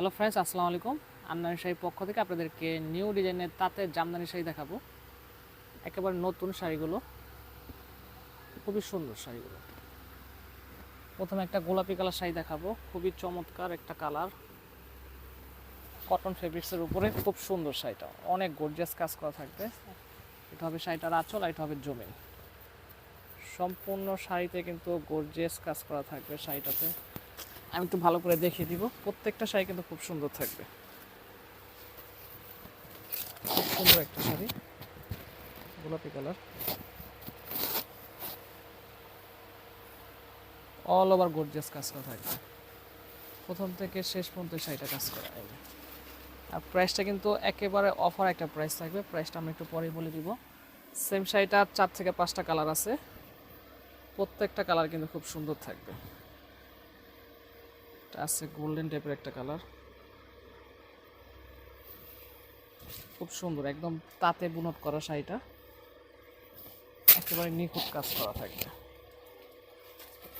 Hello friends আসসালামু আলাইকুম আন্নানি শাড়ির পক্ষ থেকে আপনাদেরকে নিউ ডিজাইনের তাঁতের জামদানি শাড়ি দেখাবো। একেবারে নতুন শাড়িগুলো। খুবই সুন্দর শাড়িগুলো। প্রথমে একটা গোলাপি কালার শাড়ি দেখাবো। খুবই চমৎকার একটা কালার। কটন ফেব্রিক্সের উপরে খুব সুন্দর শাড়িটা। অনেক গর্জিয়াস কাজ করা থাকবে। এটা হবে শাড়িটার আঁচল আর এটা হবে জমিন। সম্পূর্ণ শাড়িতে কিন্তু গর্জিয়াস কাজ করা থাকবে শাড়িটাতে। আমি একটু ভালো করে দেখিয়ে দিব। প্রত্যেকটা শাড়ি কিন্তু খুব সুন্দর থাকবে। খুব সুন্দর একটা শাড়ি। গোলাপি কালার। অল ওভার গর্জিয়াস কাজ করা থাকবে। প্রথম থেকে শেষ পর্যন্ত শাড়িটা কাজ করা যে। আর প্রাইসটা কিন্তু একেবারে অফার একটা প্রাইস থাকবে। প্রাইসটা আমি একটু পরেই বলে দিব। সেম শাড়িটা চার থেকে পাঁচটা কালার আছে। প্রত্যেকটা কালার কিন্তু খুব সুন্দর থাকবে। এটা আছে গোল্ডেন টাইপের একটা কালার। খুব সুন্দর, একদম তাতে বুনট করা শাড়িটা। একেবারে নিখুঁত কাজ করা থাকবে।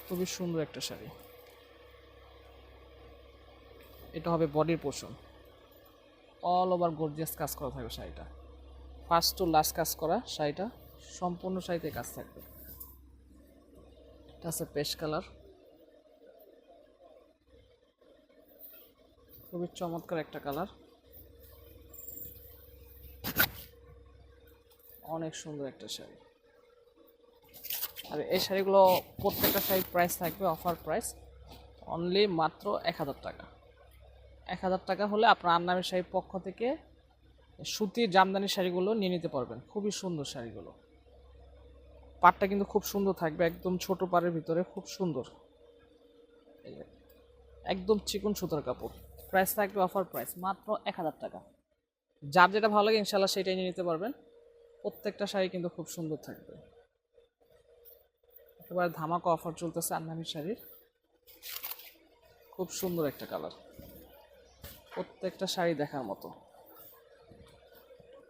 খুবই সুন্দর একটা শাড়ি। এটা হবে বডির পোষণ। অল ওভার গর্জিয়াস কাজ করা থাকবে শাড়িটা। ফার্স্ট টু লাস্ট কাজ করা শাড়িটা। সম্পূর্ণ শাড়িতে কাজ থাকবে। এটা আছে পেস্ট কালার। খুবই চমৎকার একটা কালার। অনেক সুন্দর একটা শাড়ি। আর এই শাড়িগুলো প্রত্যেকটা শাড়ির প্রাইস থাকবে অফার প্রাইস অনলি মাত্র এক হাজার টাকা। এক হাজার টাকা হলে আপনার আন্নামের শাড়ির পক্ষ থেকে সুতির জামদানি শাড়িগুলো নিয়ে নিতে পারবেন। খুবই সুন্দর শাড়িগুলো। পাটটা কিন্তু খুব সুন্দর থাকবে, একদম ছোট পাড়ের ভিতরে খুব সুন্দর। একদম চিকন সুতার কাপড়। প্রাইস থাকবে অফার প্রাইস, মাত্র এক হাজার টাকা। যার যেটা ভালো লাগে ইনশাল্লাহ সেটাই নিয়ে নিতে পারবেন। প্রত্যেকটা শাড়ি কিন্তু খুব সুন্দর থাকবে। একেবারে ধামাকা অফার চলতেছে আন্নামি শাড়ির। খুব সুন্দর একটা কালার। প্রত্যেকটা শাড়ি দেখার মতো।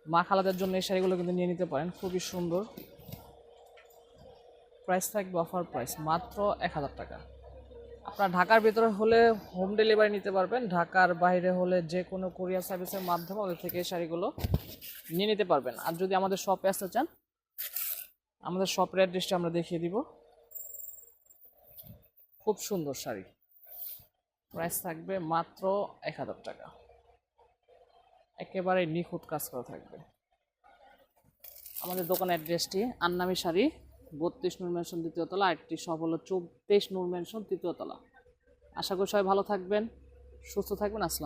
মা খালাদের জন্য এই শাড়িগুলো কিন্তু নিয়ে নিতে পারেন, খুবই সুন্দর। প্রাইস থাকবে অফার প্রাইস, মাত্র এক হাজার টাকা। আপনার ঢাকার ভিতরে হলে হোম ডেলিভারি নিতে পারবেন, ঢাকার বাইরে হলে যে কোনো কোরিয়ার সার্ভিসের মাধ্যমে ওদের থেকে শাড়িগুলো নিয়ে নিতে পারবেন। আর যদি আমাদের শপে আসতে চান, আমাদের শপের অ্যাড্রেসটা আমরা দেখিয়ে দিব। খুব সুন্দর শাড়ি। প্রাইস থাকবে মাত্র এক হাজার টাকা। একেবারে নিখুঁত কাজ করা থাকবে। আমাদের দোকান অ্যাড্রেসটি আন্নামি শাড়ি বত্রিশ নূর মেনশন দ্বিতীয় তলা, আরেকটি সব হলো চব্বিশ নূর মেনশন তৃতীয় তলা। আশা করি সবাই ভালো থাকবেন, সুস্থ থাকবেন, আসসালাম